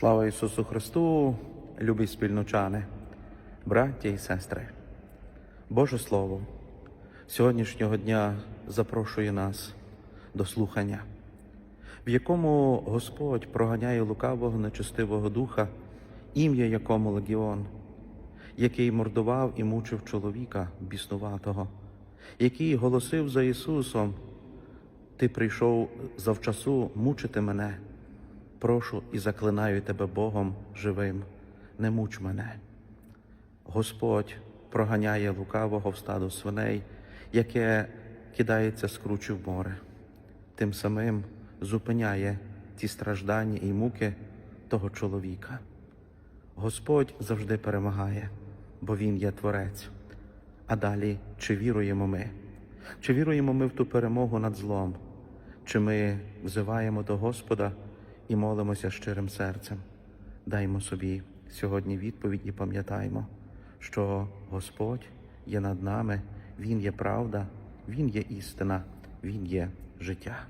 Слава Ісусу Христу, любі спільночани, браття і сестри. Боже Слово, сьогоднішнього дня запрошує нас до слухання, в якому Господь проганяє лукавого нечестивого духа, ім'я якому легіон, який мордував і мучив чоловіка біснуватого, який голосив за Ісусом, Ти прийшов завчасу мучити мене. Прошу і заклинаю тебе Богом живим, не муч мене. Господь проганяє лукавого в стадо свиней, яке кидається з кручі в море, тим самим зупиняє ті страждання і муки того чоловіка. Господь завжди перемагає, бо Він є Творець. А далі, чи віруємо ми? Чи віруємо ми в ту перемогу над злом? Чи ми взиваємо до Господа і молимося щирим серцем? Даймо собі сьогодні відповідь і пам'ятаймо, що Господь є над нами, Він є правда, Він є істина, Він є життя.